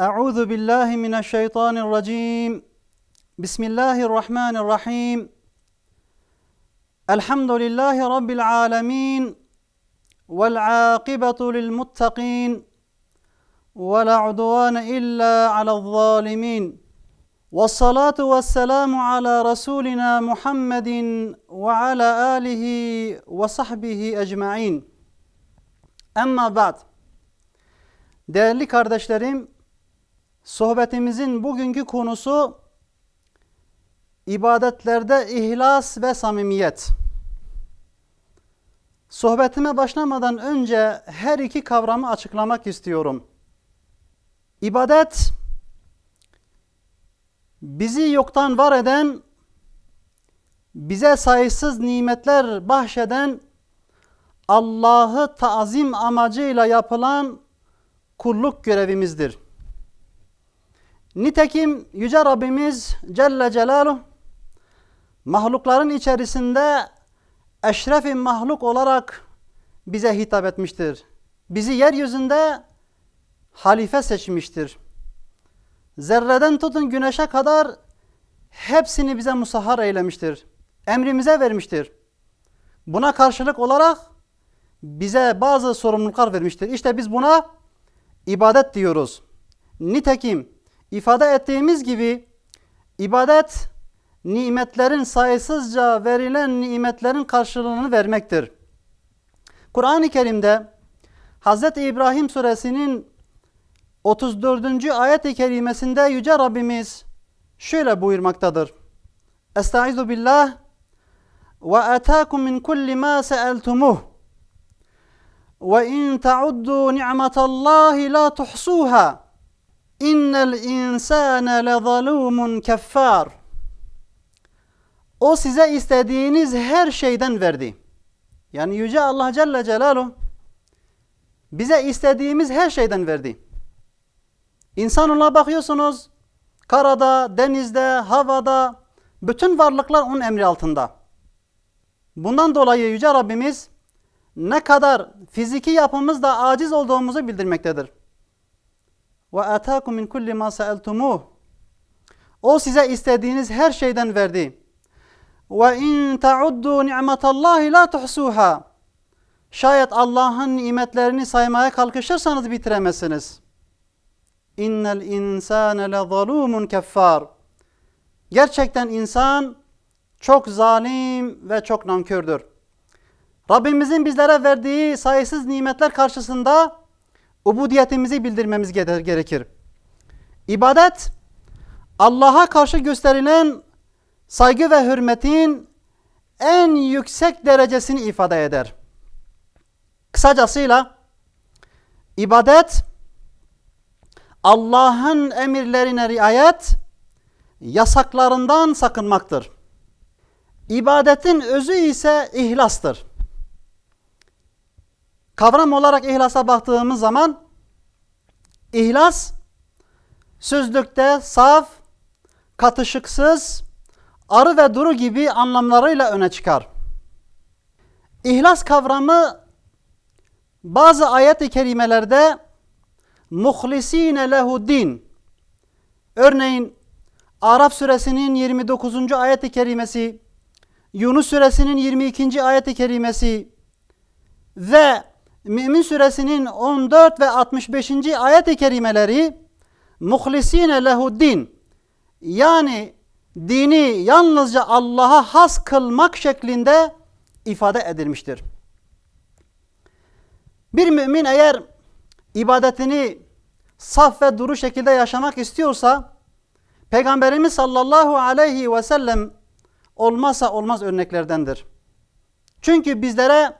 أعوذ بالله من الشيطان الرجيم بسم الله الرحمن الرحيم الحمد لله رب العالمين والعاقبة للمتقين ولا عدوان إلا على الظالمين والصلاة والسلام على رسولنا محمد وعلى آله وصحبه أجمعين أما بعد Değerli kardeşlerim, sohbetimizin bugünkü konusu ibadetlerde ihlas ve samimiyet. Sohbetime başlamadan önce her iki kavramı açıklamak istiyorum. İbadet, bizi yoktan var eden, bize sayısız nimetler bahşeden, Allah'ı tazim amacıyla yapılan kulluk görevimizdir. Nitekim Yüce Rabbimiz Celle Celaluhu mahlukların içerisinde eşrefi mahluk olarak bize hitap etmiştir. Bizi yeryüzünde halife seçmiştir. Zerreden tutun güneşe kadar hepsini bize musahhar eylemiştir. Emrimize vermiştir. Buna karşılık olarak bize bazı sorumluluklar vermiştir. İşte biz buna ibadet diyoruz. Nitekim ifade ettiğimiz gibi ibadet nimetlerin sayısızca verilen nimetlerin karşılığını vermektir. Kur'an-ı Kerim'de Hz. İbrahim suresinin 34. ayet-i kerimesinde Yüce Rabbimiz şöyle buyurmaktadır. Estaizu billah ve etâkum min kulli mâ seeltumuh ve in ta'uddu ni'metallahi la tuhsuha İnnel insane lezalumun keffar. O size istediğiniz her şeyden verdi. Yani Yüce Allah Celle Celaluhu bize istediğimiz her şeyden verdi. İnsanoğluna bakıyorsunuz karada, denizde, havada bütün varlıklar onun emri altında. Bundan dolayı Yüce Rabbimiz ne kadar fiziki yapımızda aciz olduğumuzu bildirmektedir. Ve ataakum min kulli ma sa'altumuh. O size istediğiniz her şeyden verdi. Ve in ta'uddu ni'metallahi la tuhsuha. Şayet Allah'ın nimetlerini saymaya kalkışırsanız bitiremezsiniz. İnnel insane lezalumun keffar. Gerçekten insan çok zalim ve çok nankördür. Rabbimizin bizlere verdiği sayısız nimetler karşısında ubudiyetimizi bildirmemiz gerekir. İbadet, Allah'a karşı gösterilen saygı ve hürmetin en yüksek derecesini ifade eder. Kısacasıyla, ibadet, Allah'ın emirlerine riayet, yasaklarından sakınmaktır. İbadetin özü ise ihlastır. Kavram olarak ihlasa baktığımız zaman ihlas sözlükte saf, katışıksız, arı ve duru gibi anlamlarıyla öne çıkar. İhlas kavramı bazı ayet-i kerimelerde muhlisine lehu din örneğin Araf suresinin 29. ayet-i kerimesi Yunus suresinin 22. ayet-i kerimesi ve Mümin suresinin 14 ve 65. ayet-i kerimeleri muhlisine lehuddin yani dini yalnızca Allah'a has kılmak şeklinde ifade edilmiştir. Bir mümin eğer ibadetini saf ve duru şekilde yaşamak istiyorsa Peygamberimiz sallallahu aleyhi ve sellem olmazsa olmaz örneklerdendir. Çünkü bizlere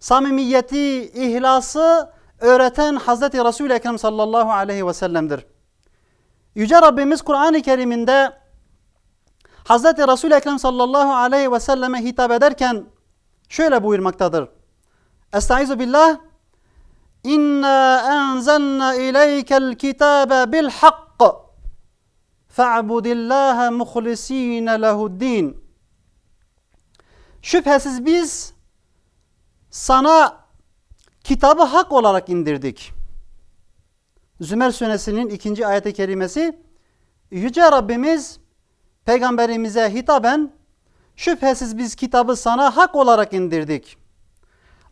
samimiyeti, ihlası öğreten Hazreti Resul-i Ekrem sallallahu aleyhi ve sellem'dir. Yüce Rabbimiz Kur'an-ı Kerim'inde Hazreti Resul-i Ekrem sallallahu aleyhi ve selleme hitap ederken şöyle buyurmaktadır. Estaizu billah İnna enzelna ileykel kitabe bil hakk fa'budillaha muhlisine lehuddin Şüphesiz biz sana kitabı hak olarak indirdik. Zümer suresinin ikinci ayeti kerimesi Yüce Rabbimiz peygamberimize hitaben şüphesiz biz kitabı sana hak olarak indirdik.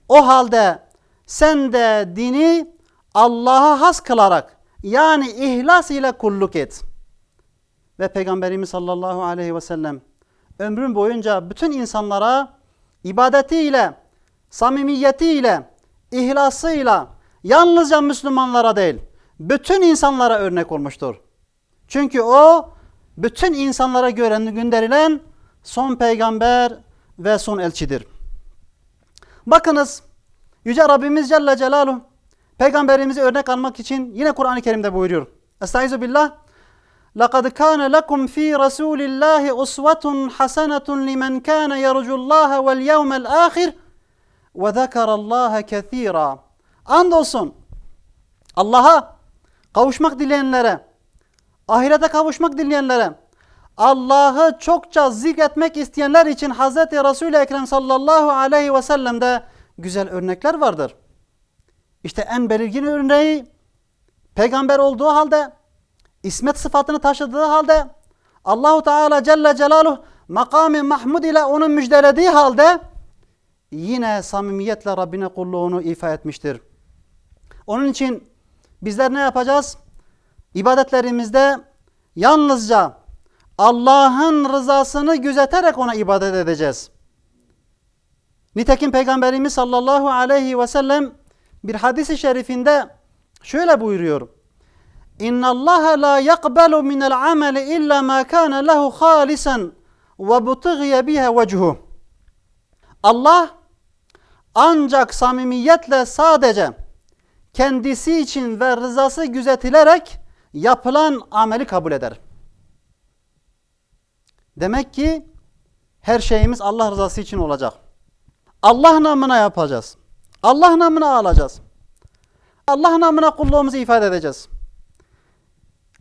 O halde sen de dini Allah'a has kılarak yani ihlas ile kulluk et. Ve Peygamberimiz sallallahu aleyhi ve sellem ömrün boyunca bütün insanlara ibadetiyle, samimiyetiyle, ihlasıyla yalnızca Müslümanlara değil, bütün insanlara örnek olmuştur. Çünkü o bütün insanlara göre gönderilen son peygamber ve son elçidir. Bakınız Yüce Rabbimiz Celle Celaluhu peygamberimizi örnek almak için yine Kur'an-ı Kerim'de buyuruyor. Estaizu billah. لَقَدْ كَانَ لَكُمْ ف۪ي رَسُولِ اللّٰهِ اُسْوَةٌ حَسَنَةٌ لِمَنْ كَانَ يَرْجُ اللّٰهَ وَالْيَوْمَ الْآخِرِ ve zekerallaha kethira. Andolsun Allah'a kavuşmak dileyenlere, ahirete kavuşmak dileyenlere, Allah'ı çokça zikretmek isteyenler için Hz. Resul-i Ekrem sallallahu aleyhi ve sellem'de güzel örnekler vardır. İşte en belirgin örneği peygamber olduğu halde, ismet sıfatını taşıdığı halde Allahu Teala Celle Celaluhu makam-ı mahmud ile onu müjdelediği halde yine samimiyetle Rabbine kulluğunu ifa etmiştir. Onun için bizler ne yapacağız? İbadetlerimizde yalnızca Allah'ın rızasını gözeterek ona ibadet edeceğiz. Nitekim Peygamberimiz sallallahu aleyhi ve sellem bir hadisi şerifinde şöyle buyuruyor. İnna Allah la yaqbalu min al-amali illa ma kana lehu halisan ve butghiya biha vechhu. Allah ancak samimiyetle sadece kendisi için ve rızası gözetilerek yapılan ameli kabul eder. Demek ki her şeyimiz Allah rızası için olacak. Allah namına yapacağız. Allah namına alacağız. Allah namına kulluğumuzu ifade edeceğiz.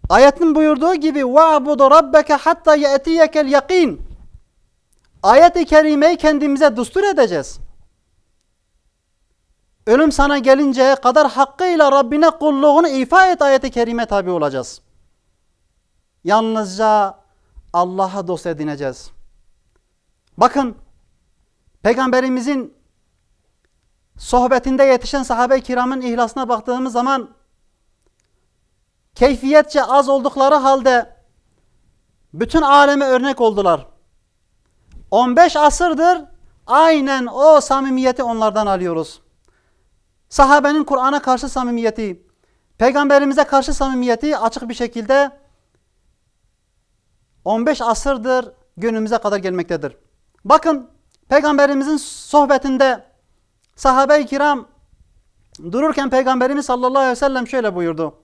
Ayetin buyurduğu gibi وَعْبُدُ رَبَّكَ حَتَّى يَأْتِيَكَ الْيَقِينَ Ayet-i kerimeyi kendimize düstur edeceğiz. Ölüm sana gelinceye kadar hakkıyla Rabbine kulluğunu ifa et ayeti kerime tabi olacağız. Yalnızca Allah'a dost edineceğiz. Bakın Peygamberimizin sohbetinde yetişen sahabe-i kiramın ihlasına baktığımız zaman keyfiyetçe az oldukları halde bütün aleme örnek oldular. 15 asırdır aynen o samimiyeti onlardan alıyoruz. Sahabenin Kur'an'a karşı samimiyeti, peygamberimize karşı samimiyeti açık bir şekilde 15 asırdır günümüze kadar gelmektedir. Bakın peygamberimizin sohbetinde sahabe-i kiram dururken peygamberimiz sallallahu aleyhi ve sellem şöyle buyurdu.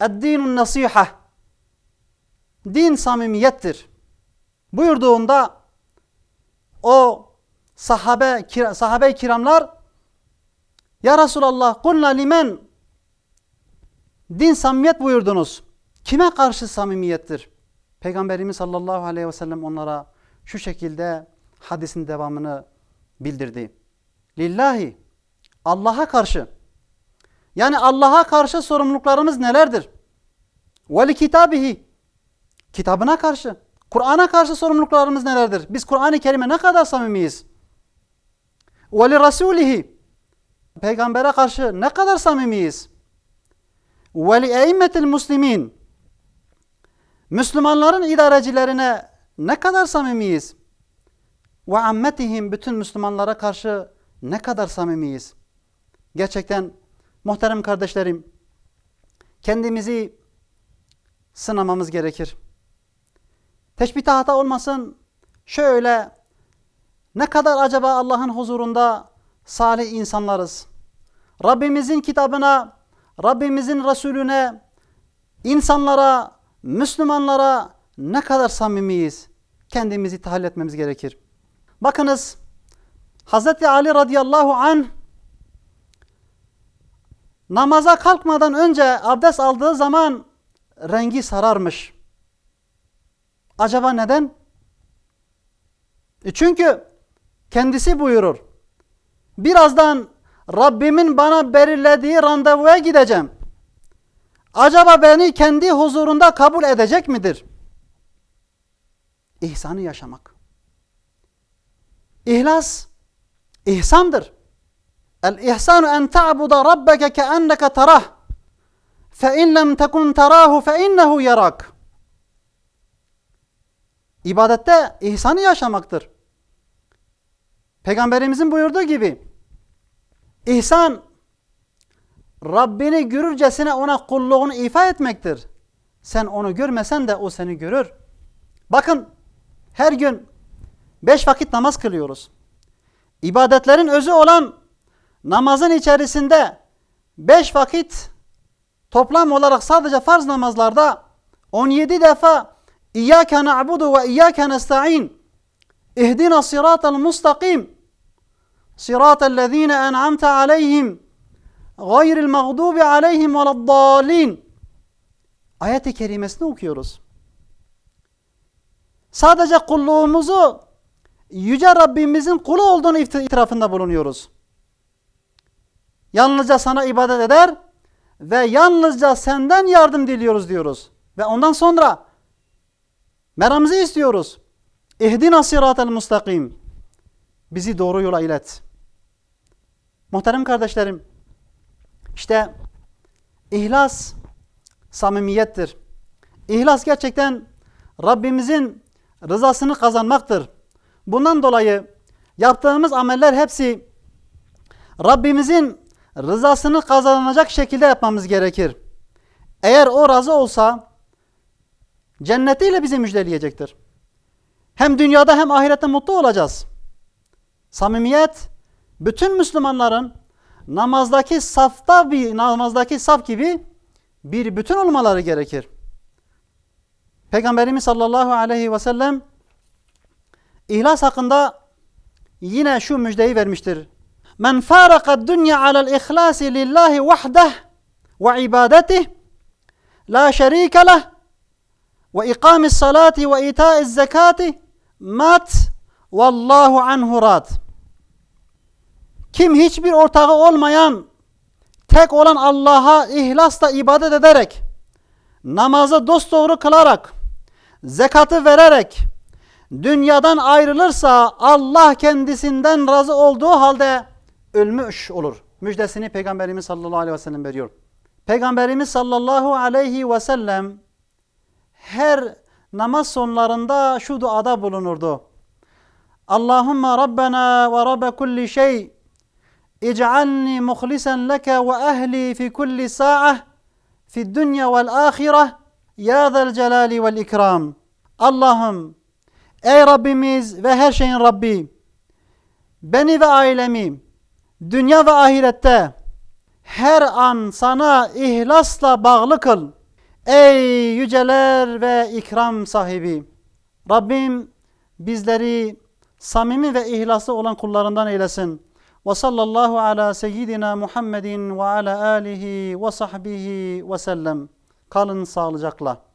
Eddinun nasiha. Din samimiyettir. Buyurduğunda o sahabe sahabe-i kiramlar ya Resulallah kulna limen din samimiyet buyurdunuz. Kime karşı samimiyettir? Peygamberimiz sallallahu aleyhi ve sellem onlara şu şekilde hadisin devamını bildirdi. Lillahi Allah'a karşı yani Allah'a karşı sorumluluklarımız nelerdir? Ve li kitabihi kitabına karşı Kur'an'a karşı sorumluluklarımız nelerdir? Biz Kur'an-ı Kerim'e ne kadar samimiyiz? Ve li rasulihi Peygambere karşı ne kadar samimiyiz? Ve li muslimin Müslümanların idarecilerine ne kadar samimiyiz? Ve ammetihim bütün Müslümanlara karşı ne kadar samimiyiz? Gerçekten muhterem kardeşlerim kendimizi sınamamız gerekir. Teşbih hata olmasın şöyle ne kadar acaba Allah'ın huzurunda salih insanlarız. Rabbimizin kitabına, Rabbimizin Resulüne, insanlara, Müslümanlara ne kadar samimiyiz? Kendimizi tahlil etmemiz gerekir. Bakınız Hz. Ali radıyallahu anh namaza kalkmadan önce abdest aldığı zaman rengi sararmış. Acaba neden? E çünkü kendisi buyurur. Birazdan Rabbimin bana belirlediği randevuya gideceğim. acaba beni kendi huzurunda kabul edecek midir? İhsanı yaşamak. İhlas, ihsandır. El-ihsanu en ta'buda rabbeke keenneke tarah. Fe in lem tekun tarahu fe yarak. İbadette ihsanı yaşamaktır. Peygamberimizin buyurduğu gibi ihsan Rabbini görürcesine ona kulluğunu ifa etmektir. Sen onu görmesen de o seni görür. Bakın her gün beş vakit namaz kılıyoruz. İbadetlerin özü olan namazın içerisinde beş vakit toplam olarak sadece farz namazlarda 17 defa İyyâke na'budu ve İyyâke nesta'in İhdina sıratel mustakim sıratel lezîne en'amte aleyhim gayril mağdubi aleyhim veleddâlin Ayet-i kerimesini okuyoruz. Sadece kulluğumuzu Yüce Rabbimizin kulu olduğunu itirafında bulunuyoruz. Yalnızca sana ibadet eder ve yalnızca senden yardım diliyoruz diyoruz. Ve ondan sonra meramızı istiyoruz. İhdina sıratel mustakim. Bizi doğru yola ilet. Muhterem kardeşlerim, işte ihlas samimiyettir. İhlas gerçekten Rabbimizin rızasını kazanmaktır. Bundan dolayı yaptığımız ameller hepsi Rabbimizin rızasını kazanacak şekilde yapmamız gerekir. Eğer o razı olsa cennetiyle bizi müjdeleyecektir. Hem dünyada hem ahirette mutlu olacağız. Samimiyet bütün Müslümanların namazdaki safta bir namazdaki saf gibi bir bütün olmaları gerekir. Peygamberimiz sallallahu aleyhi ve sellem İhlas hakkında yine şu müjdeyi vermiştir. Men faraka dünya alel ihlasi lillahi vahdah ve ibadetih la şerike leh ve ikamis salati ve itaiz zekati mat vallahu anhu rad. Kim hiçbir ortağı olmayan tek olan Allah'a ihlasla ibadet ederek namazı dosdoğru kılarak zekatı vererek dünyadan ayrılırsa Allah kendisinden razı olduğu halde ölmüş olur. Müjdesini Peygamberimiz sallallahu aleyhi ve sellem veriyor. Peygamberimiz sallallahu aleyhi ve sellem her namaz sonlarında şu duada bulunurdu. Allahümme Rabbena ve Rabbe kulli şey ve ehli fi kulli sa'ah fi dünya vel ahire ya zel celali vel ikram. Allah'ım Ey Rabbimiz ve her şeyin Rabbi, beni ve ailemi dünya ve ahirette her an sana ihlasla bağlı kıl. Ey yüceler ve ikram sahibi. Rabbim bizleri samimi ve ihlaslı olan kullarından eylesin. Ve sallallahu ala seyyidina Muhammedin ve ala alihi ve sahbihi ve sellem. Kalın sağlıcakla.